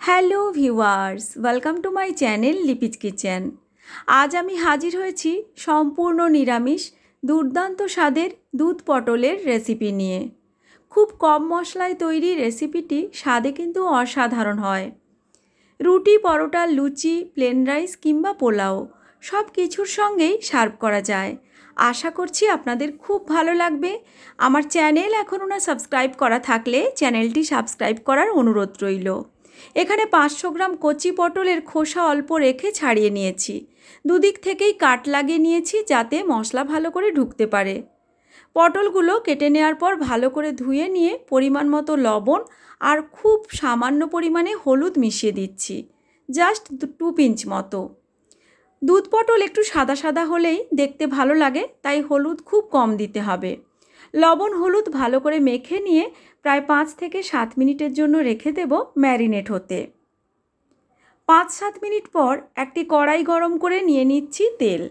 Hello viewers, welcome to my channel Lipi's kitchen. আজ আমি হাজির হয়েছি সম্পূর্ণ নিরামিষ, দুর্দান্ত স্বাদের দুধ পটলের রেসিপি নিয়ে। খুব কম মশলায় তৈরি রেসিপিটি স্বাদে কিন্তু অসাধারণ হয়। রুটি, পরোটা, লুচি প্লেন রাইস কিংবা পোলাও সব কিছুর সঙ্গেই সার্ভ করা যায়। আশা করছি আপনাদের খুব ভালো লাগবে। আমার চ্যানেল এখনও না সাবস্ক্রাইব করা থাকলে চ্যানেলটি সাবস্ক্রাইব করার অনুরোধ রইল। এখানে পাঁচশো গ্রাম কচি পটলের খোসা অল্প রেখে ছাড়িয়ে নিয়েছি। দুদিক থেকেই কাট লাগিয়ে নিয়েছি যাতে মশলা ভালো করে ঢুকতে পারে। পটলগুলো কেটে নেওয়ার পর ভালো করে ধুয়ে নিয়ে পরিমাণ মতো লবণ আর খুব সামান্য পরিমাণে হলুদ মিশিয়ে দিচ্ছি, জাস্ট টু পিঞ্চ মতো। দুধ পটল একটু সাদা সাদা হলেই দেখতে ভালো লাগে, তাই হলুদ খুব কম দিতে হবে। লবণ হলুদ ভালো করে মেখে নিয়ে প্রায় পাঁচ থেকে সাত মিনিটের জন্য রেখে দেব ম্যারিনেট হতে। পাঁচ সাত মিনিট পর একটি কড়াই গরম করে নিয়ে নিচ্ছি তেল।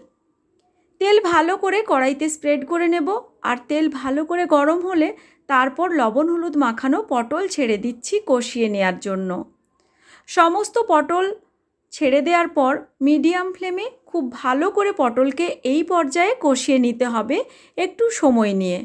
তেল ভালো করে কড়াইতে স্প্রেড করে নেব আর তেল ভালো করে গরম হলে তারপর লবণ হলুদ মাখানো পটল ছেড়ে দিচ্ছি কষিয়ে নেওয়ার জন্য। সমস্ত পটল ছেড়ে দেওয়ার পর মিডিয়াম ফ্লেমে খুব ভালো করে পটলকে এই পর্যায়ে কষিয়ে নিতে হবে একটু সময় নিয়ে।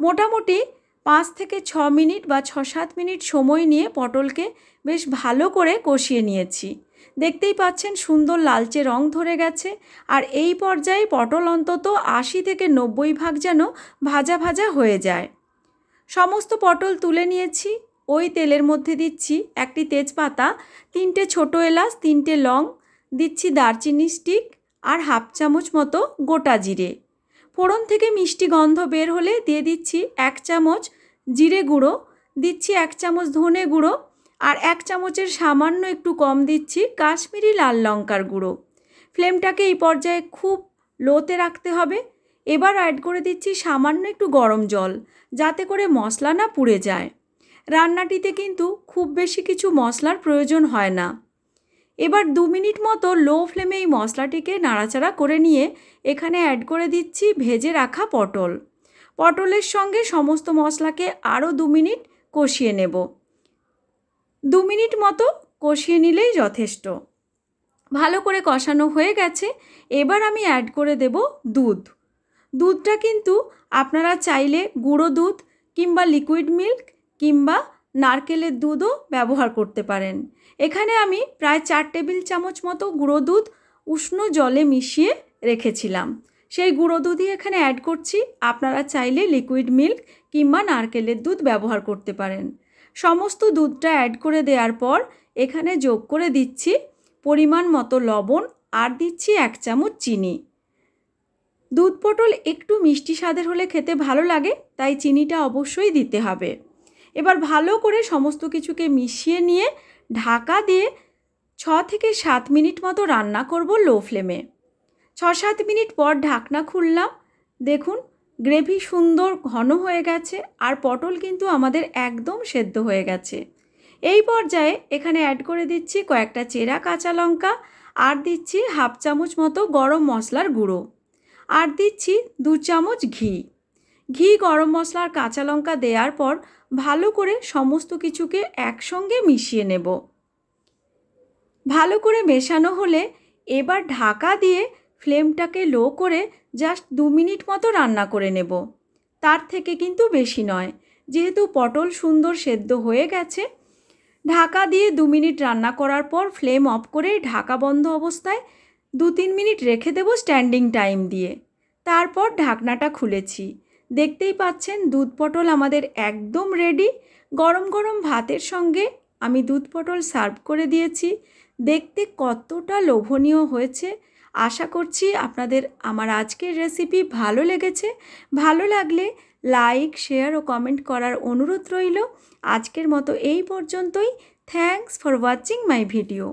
মোটামুটি পাঁচ থেকে ছ মিনিট বা ছ সাত মিনিট সময় নিয়ে পটলকে বেশ ভালো করে কষিয়ে নিয়েছি। দেখতেই পাচ্ছেন সুন্দর লালচে রং ধরে গেছে আর এই পর্যায়ে পটল অন্তত আশি থেকে নব্বই ভাগ যেন ভাজা ভাজা হয়ে যায়। সমস্ত পটল তুলে নিয়েছি, ওই তেলের মধ্যে দিচ্ছি একটি তেজপাতা, তিনটে ছোটো এলাচ, তিনটে লং, দিচ্ছি দারচিনি স্টিক আর হাফ চামচ মতো গোটা জিরে। ফোড়ন থেকে মিষ্টি গন্ধ বের হলে দিয়ে দিচ্ছি এক চামচ জিরে গুঁড়ো, দিচ্ছি এক চামচ ধনে গুঁড়ো আর এক চামচের সামান্য একটু কম দিচ্ছি কাশ্মীরি লাল লঙ্কার গুঁড়ো। ফ্লেমটাকে এই পর্যায়ে খুব লোতে রাখতে হবে। এবার অ্যাড করে দিচ্ছি সামান্য একটু গরম জল, যাতে করে মশলা না পুড়ে যায়। রান্নাটিতে কিন্তু খুব বেশি কিছু মশলার প্রয়োজন হয় না। এবার দু মিনিট মতো লো ফ্লেমে এই মশলাটিকে নাড়াচাড়া করে নিয়ে এখানে অ্যাড করে দিচ্ছি ভেজে রাখা পটল। পটলের সঙ্গে সমস্ত মশলাকে আরও দু মিনিট কষিয়ে নেব। দু মিনিট মতো কষিয়ে নিলেই যথেষ্ট। ভালো করে কষানো হয়ে গেছে, এবার আমি অ্যাড করে দেব দুধ। দুধটা কিন্তু আপনারা চাইলে গুঁড়ো দুধ কিংবা লিকুইড মিল্ক কিংবা নারকেলের দুধও ব্যবহার করতে পারেন। এখানে আমি প্রায় চার টেবিল চামচ মতো গুঁড়ো দুধ উষ্ণ জলে মিশিয়ে রেখেছিলাম। সেই গুঁড়ো দুধই এখানে অ্যাড করছি। আপনারা চাইলে লিকুইড মিল্ক কিংবা নারকেলের দুধ ব্যবহার করতে পারেন। সমস্ত দুধটা অ্যাড করে দেওয়ার পর এখানে যোগ করে দিচ্ছি পরিমাণ মতো লবণ আর দিচ্ছি এক চামচ চিনি। দুধ পটল একটু মিষ্টি স্বাদের হলে খেতে ভালো লাগে, তাই চিনিটা অবশ্যই দিতে হবে। এবার ভালো করে সমস্ত কিছুকে মিশিয়ে নিয়ে ঢাকা দিয়ে ছ থেকে সাত মিনিট মতো রান্না করব লো ফ্লেমে। ছ সাত মিনিট পর ঢাকনা খুললাম। দেখুন, গ্রেভি সুন্দর ঘন হয়ে গেছে আর পটল কিন্তু আমাদের একদম সেদ্ধ হয়ে গেছে। এই পর্যায়ে এখানে অ্যাড করে দিচ্ছি কয়েকটা চেরা কাঁচা লঙ্কা আর দিচ্ছি হাফ চামচ মতো গরম মশলার গুঁড়ো। আর দিচ্ছি দু চামচ ঘি। ঘি, গরম মশলার কাঁচা লঙ্কা দেওয়ার পর ভালো করে সমস্ত কিছুকে একসঙ্গে মিশিয়ে নেব। ভালো করে মেশানো হলে এবার ঢাকা দিয়ে ফ্লেমটাকে লো করে জাস্ট দু মিনিট মতো রান্না করে নেব। তার থেকে কিন্তু বেশি নয়, যেহেতু পটল সুন্দর সেদ্ধ হয়ে গেছে। ঢাকা দিয়ে দু মিনিট রান্না করার পর ফ্লেম অফ করে ঢাকা বন্ধ অবস্থায় দু তিন মিনিট রেখে দেব স্ট্যান্ডিং টাইম দিয়ে। তারপর ঢাকনাটা খুলেছি। দেখতেই পাচ্ছেন দুধ পটল আমাদের একদম রেডি গরম গরম ভাতের সঙ্গে আমি দুধ পটল সার্ভ করে দিয়েছি। দেখতে কতটা লোভনীয় হয়েছে। আশা করছি আপনাদের আমার আজকের রেসিপি ভালো লেগেছে। ভালো লাগলে লাইক শেয়ার ও কমেন্ট করার অনুরোধ রইল। আজকের মতো এই পর্যন্তই। Thanks for watching my video